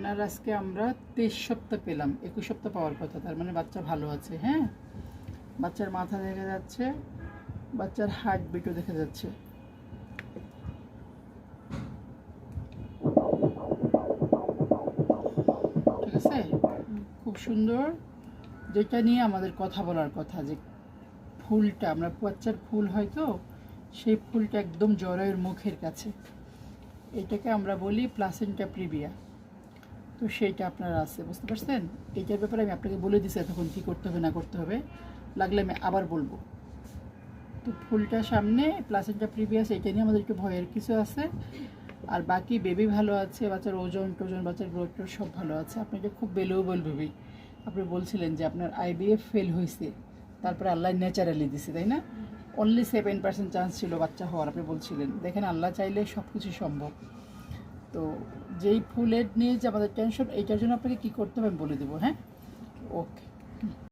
আপনার আজকে আমরা তেইশ সপ্তাহ পেলাম, একুশ সপ্তাহ পাওয়ার কথা, তার মানে বাচ্চা ভালো আছে হ্যাঁ? বাচ্চার মাথা দেখা যাচ্ছে, বাচ্চার হার্ট বিটও দেখা যাচ্ছে। ঠিক আছে? খুব সুন্দর। যেটা নিয়ে আমাদের কথা বলার কথা, যে ফুলটা, আমরা বাচ্চার ফুল হয়তো সেই ফুলটা একদম জরায়ুর মুখের কাছে। এটাকে আমরা বলি প্লাসেন্টা প্রিভিয়া তো সেইটা আপনার আছে, বুঝতে পারছেন? এইটার ব্যাপারে আমি আপনাকে বলে দিছি তখন কী করতে হবে, না করতে হবে। লাগলে আমি আবার বলব। তো ফুলটা সামনে প্লাসেন্টা প্রিভিয়াস এটা নিয়ে আমাদের একটু ভয়ের কিছু আছে। আর বাকি বেবি ভালো আছে, বাচ্চার ওজন টোজন, বাচ্চার গ্রোথ সব ভালো আছে। আপনাকে খুব বেলেবল বেবি আপনি বলছিলেন যে আপনার আইবিএফ ফেল হয়েছে। তারপরে আল্লাহ ন্যাচারালি দিছে, তাই না? অনলি সেভেন পার্সেন্ট চান্স ছিল বাচ্চা হওয়ার, আপনি বলছিলেন। দেখেন, আল্লাহ চাইলে সব কিছু সম্ভব। তো যেই ফুলের নিয়ে যে আমাদের টেনশন এইটার জন্য আপনাকে কী করতে হবে আমি বলে দেবো হ্যাঁ? ওকে